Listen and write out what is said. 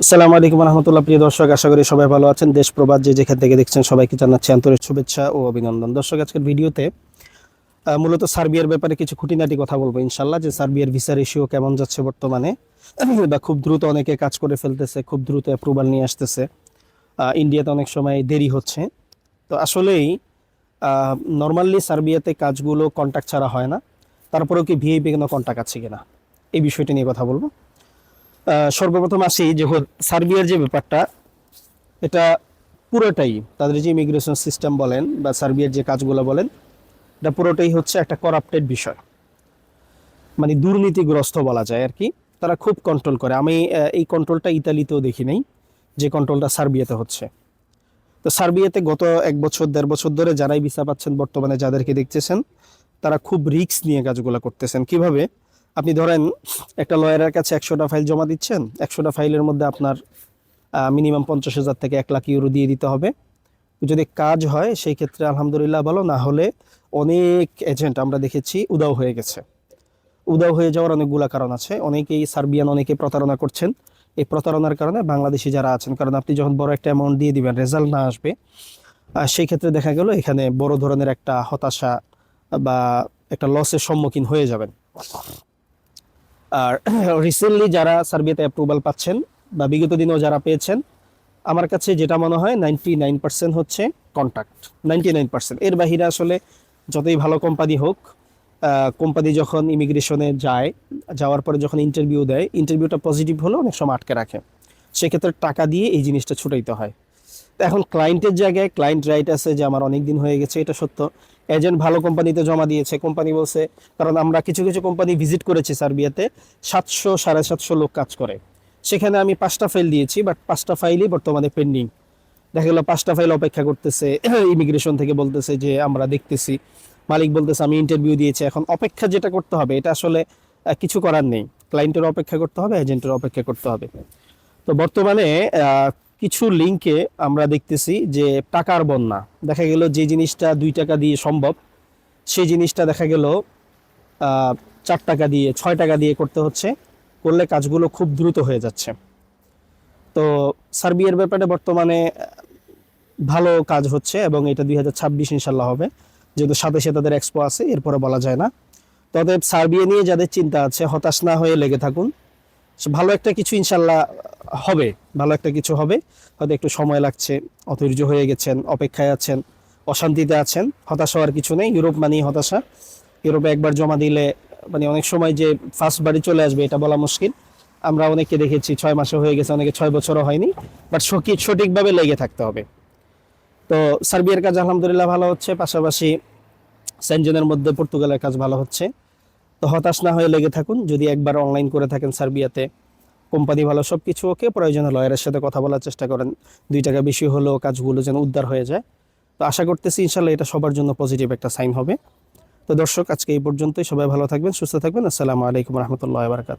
আসসালামু আলাইকুম রহমতুল্লাহ। প্রিয় দর্শক, আশা করি সবাই ভালো আছেন। দেশ প্রবাদ যে যেখান থেকে দেখছেন, সবাইকে জানাচ্ছি আন্তরিক শুভেচ্ছা ও অভিনন্দন। দর্শক, আজকের ভিডিওতে মূলত সার্বিয়ার ব্যাপারে কিছু খুঁটিনাটি কথা বলব ইনশাল্লাহ যে সার্বিয়ার ভিসা রেশিও কেমন যাচ্ছে বর্তমানে। বা খুব দ্রুত অনেকে কাজ করে ফেলতেছে, খুব দ্রুত অ্যাপ্রুভাল নিয়ে আসতেছে। ইন্ডিয়াতে অনেক সময় দেরি হচ্ছে। তো আসলেই নর্মালি সার্বিয়াতে কাজগুলো কন্ট্যাক্ট ছাড়া হয় না। তারপরেও কি ভিআইপি কোনো কন্ট্যাক্ট আছে কিনা? এই বিষয়টি নিয়ে কথা বলব। সর্বপ্রথম আসি যে সার্বিয়ার যে ব্যাপারটা, এটা পুরোটাই তাদের যে ইমিগ্রেশন সিস্টেম বলেন বা সার্বিয়ার যে কাজগুলো বলেন, এটা পুরোটাই হচ্ছে একটা করাপ্টেড বিষয়। মানে দুর্নীতিগ্রস্ত বলা যায় আর কি। তারা খুব কন্ট্রোল করে। আমি এই কন্ট্রোলটা ইতালিতেও দেখি নাই, যে কন্ট্রোলটা সার্বিয়াতে হচ্ছে। তো সার্বিয়াতে গত এক বছর, দেড় বছর ধরে যারাই ভিসা পাচ্ছেন, বর্তমানে যাদেরকে দেখতেছেন, তারা খুব রিস্ক নিয়ে কাজগুলো করতেছেন। কীভাবে? আপনি ধরেন একটা লয়ারের কাছে একশোটা ফাইল জমা দিচ্ছেন, একশোটা ফাইলের মধ্যে আপনার মিনিমাম পঞ্চাশ হাজার থেকে এক লাখ ইউরো দিয়ে দিতে হবে। যদি কাজ হয়, সেই ক্ষেত্রে আলহামদুলিল্লাহ ভালো, না হলে অনেক এজেন্ট আমরা দেখেছি উদাও হয়ে গেছে। উদাও হয়ে যাওয়ার অনেকগুলা কারণ আছে। অনেকেই সার্বিয়ান, অনেকে প্রতারণা করছেন। এই প্রতারণার কারণে বাংলাদেশি যারা আছেন, কারণ আপনি যখন বড় একটা অ্যামাউন্ট দিয়ে দিবেন রেজাল্ট না আসবে সেই ক্ষেত্রে দেখা গেল এখানে বড় ধরনের একটা হতাশা বা একটা লসের সম্মুখীন হয়ে যাবেন। আর রিসেন্টলি যারা সার্বিয়াতে অ্যাপ্রুভাল পাচ্ছেন বা বিগত দিনেও যারা পেয়েছেন, আমার কাছে যেটা মনে হয় নাইনটি নাইন পার্সেন্ট হচ্ছে কন্ট্যাক্ট নাইনটি নাইন পার্সেন্ট এর বাহিরে আসলে যতই ভালো কোম্পানি হোক কোম্পানি যখন ইমিগ্রেশনে যায়, যাওয়ার পরে যখন ইন্টারভিউ দেয় ইন্টারভিউটা পজিটিভ হলে অনেক সময় আটকে রাখে। সেক্ষেত্রে টাকা দিয়ে এই জিনিসটা ছুটাইতে হয়। এখন ক্লায়েন্টের জায়গায় ক্লায়েন্ট রাইট আছে যে আমার অনেক দিন হয়ে গেছে, এটা সত্য। এজেন্ট ভালো কোম্পানিতে জমা দিয়েছে। কোম্পানি বলছে, কারণ আমরা কিছু কিছু কোম্পানি ভিজিট করেছি সার্বিয়াতে, সাতশো, সাড়ে সাতশো লোক কাজ করে। সেখানে আমি পাঁচটা ফাইল দিয়েছি বাট পাঁচটা ফাইলই বর্তমানে পেন্ডিং দেখা গেলো পাঁচটা ফাইল অপেক্ষা করতেছে ইমিগ্রেশন থেকে বলতেছে যে, আমরা দেখতেছি। মালিক বলতেছে, আমি ইন্টারভিউ দিয়েছি। এখন অপেক্ষা যেটা করতে হবে, এটা আসলে কিছু করার নেই। ক্লায়েন্টের অপেক্ষা করতে হবে এজেন্টের অপেক্ষা করতে হবে। তো বর্তমানে কিছু লিঙ্কে আমরা দেখতেছি যে টাকার বন্যা, দেখা গেল যে জিনিসটা দুই টাকা দিয়ে সম্ভব, সেই জিনিসটা দেখা গেল চার টাকা দিয়ে, ছয় টাকা দিয়ে করতে হচ্ছে, করলে কাজগুলো খুব দ্রুত হয়ে যাচ্ছে। তো সার্বিয়ার ব্যাপারে বর্তমানে ভালো কাজ হচ্ছে এবং এটা দুই হাজার ছাব্বিশ ইনশাল্লাহ হবে। যেহেতু সাতাশে তাদের এক্সপো আছে, এরপরে বলা যায় না। তবে সার্বিয়া নিয়ে যাদের চিন্তা আছে, হতাশ না হয়ে লেগে থাকুন। ভালো একটা কিছু ইনশাল্লাহ হবে, ভালো একটা কিছু হবে। হয়তো একটু সময় লাগছে, অধৈর্য হয়ে গেছেন, অপেক্ষায় আছেন, অশান্তিতে আছেন, হতাশ হওয়ার কিছু নেই, ইউরোপ মানেই হতাশা। ইউরোপে একবার জমা দিলে মানে অনেক সময় যে ফার্স্ট বাড়ি চলে আসবে, এটা বলা মুশকিল। আমরা অনেককে দেখেছি, ছয় মাসে হয়ে গেছে, অনেকে ছয় বছরও হয়নি বাট সঠিক, সঠিকভাবে লেগে থাকতে হবে। তো, সার্বিয়ার কাজ আলহামদুলিল্লাহ ভালো হচ্ছে, পাশাপাশি সেনজনের মধ্যে পর্তুগালের কাজ ভালো হচ্ছে। তো হতাশ না হয়ে লেগে থাকুন। যদি একবার অনলাইন করে থাকেন সার্বিয়াতে কোম্পানি ভালো সব কিছু ওকে প্রয়োজনে লয়ারের সাথে কথা বলার চেষ্টা করেন। দুই টাকা বেশি হলেও কাজগুলো যেন উদ্ধার হয়ে যায়। তো আশা করতেছি ইনশাল্লাহ এটা সবার জন্য পজিটিভ একটা সাইন হবে। তো দর্শক, আজকে এই পর্যন্তই। সবাই ভালো থাকবেন, সুস্থ থাকবেন। আসসালামু আলাইকুম রহমতুল্লাহ বারকাত